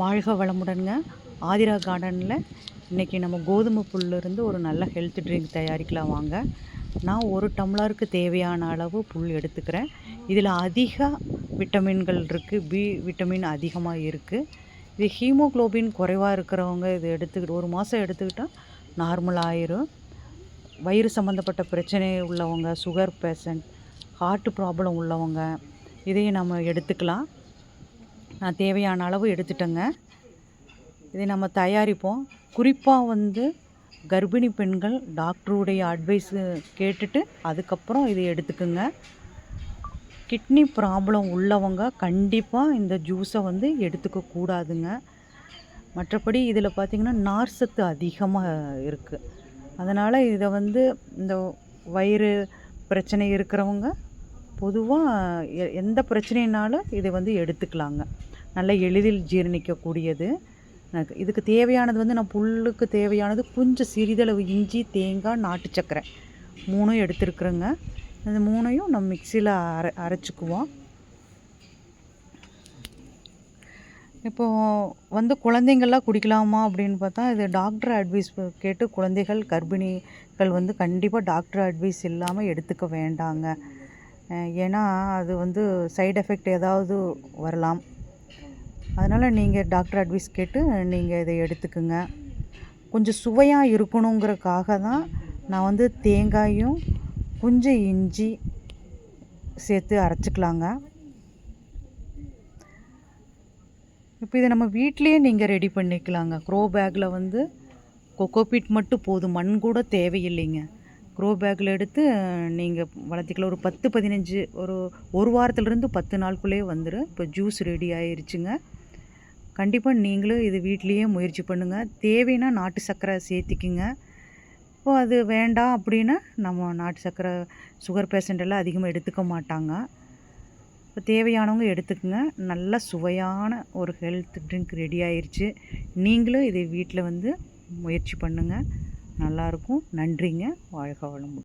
வாழ்க வளமுடனுங்க. ஆதிரா கார்டனில் இன்றைக்கி நம்ம கோதுமை புல்லிருந்து ஒரு நல்ல ஹெல்த் ட்ரிங்க் தயாரிக்கலாம் வாங்க. நான் ஒரு டம்ளருக்கு தேவையான அளவு புல் எடுத்துக்கிறேன். இதில் அதிக விட்டமின்கள் இருக்குது பி விட்டமின் அதிகமாக இருக்குது இது ஹீமோகுளோபின் குறைவாக இருக்கிறவங்க இது எடுத்துக்கிட்டு ஒரு மாதம் எடுத்துக்கிட்டால் நார்மல் ஆயிரும். வயிறு சம்மந்தப்பட்ட பிரச்சனை உள்ளவங்க சுகர் பேஷண்ட் ஹார்ட் ப்ராப்ளம் உள்ளவங்க இதையும் நம்ம எடுத்துக்கலாம். நான் தேவையான அளவு எடுத்துட்டேங்க. இதை நம்ம தயாரிப்போம். குறிப்பாக வந்து கர்ப்பிணி பெண்கள் டாக்டருடைய அட்வைஸு கேட்டுட்டு அதுக்கப்புறம் இதை எடுத்துக்குங்க. கிட்னி ப்ராப்ளம் உள்ளவங்க கண்டிப்பாக இந்த ஜூஸை வந்து எடுத்துக்க கூடாதுங்க. மற்றபடி இதில் பார்த்திங்கன்னா நார் சத்து அதிகமாக இருக்குது அதனால் இதை வந்து இந்த வயிறு பிரச்சனை இருக்கிறவங்க பொதுவாக எ எந்த பிரச்சனைனாலும் இதை வந்து எடுத்துக்கலாங்க. நல்ல எளிதில் ஜீரணிக்கக்கூடியது. எனக்கு இதுக்கு தேவையானது வந்து நான் புல்லுக்கு தேவையானது கொஞ்சம் சிறிதளவு இஞ்சி தேங்காய் நாட்டு சக்கரை மூணும் எடுத்துருக்குறேங்க. இந்த மூணையும் நம்ம மிக்சியில் அரை அரைச்சிக்குவோம். இப்போது வந்து குழந்தைங்கள்லாம் குடிக்கலாமா அப்படின்னு பார்த்தா இது டாக்டர் அட்வைஸ் கேட்டு குழந்தைகள் கர்ப்பிணிகள் வந்து கண்டிப்பாக டாக்டர் அட்வைஸ் இல்லாமல் எடுத்துக்க வேண்டாங்க. ஏன்னா அது வந்து சைடு எஃபெக்ட் ஏதாவது வரலாம். அதனால் நீங்கள் டாக்டர் அட்வைஸ் கேட்டு நீங்கள் இதை எடுத்துக்குங்க. கொஞ்சம் சுவையாக இருக்கணுங்கிறக்காக தான் நான் வந்து தேங்காயும் கொஞ்சம் இஞ்சி சேர்த்து அரைச்சிக்கலாங்க. இப்போ இதை நம்ம வீட்லேயே நீங்கள் ரெடி பண்ணிக்கலாங்க. க்ரோ பேக்கில் வந்து கொக்கோபீட் மட்டும் போதும். மண் கூட தேவையில்லைங்க. க்ரோ பேக்கில் எடுத்து நீங்கள் வளர்த்திக்கலாம். ஒரு பத்து பதினஞ்சு ஒரு ஒரு வாரத்துலேருந்து பத்து நாளுக்குள்ளேயே வந்துடும் இப்போ ஜூஸ் ரெடி ஆயிருச்சுங்க. கண்டிப்பாக நீங்களும் இது வீட்லேயே முயற்சி பண்ணுங்கள் தேவைன்னா நாட்டு சர்க்கரை சேர்த்திக்குங்க. இப்போ அது வேண்டாம் அப்படின்னா நம்ம நாட்டு சர்க்கரை சுகர் பேஷண்ட் எல்லாம் அதிகமாக எடுத்துக்க மாட்டாங்க. இப்போ தேவையானவங்க எடுத்துக்கோங்க. நல்ல சுவையான ஒரு ஹெல்த் ட்ரிங்க் ரெடி ஆயிடுச்சு நீங்களும் இதை வீட்டில் வந்து முயற்சி பண்ணுங்கள் நல்லாயிருக்கும் நன்றிங்க. வாழ்க வளமுடன்.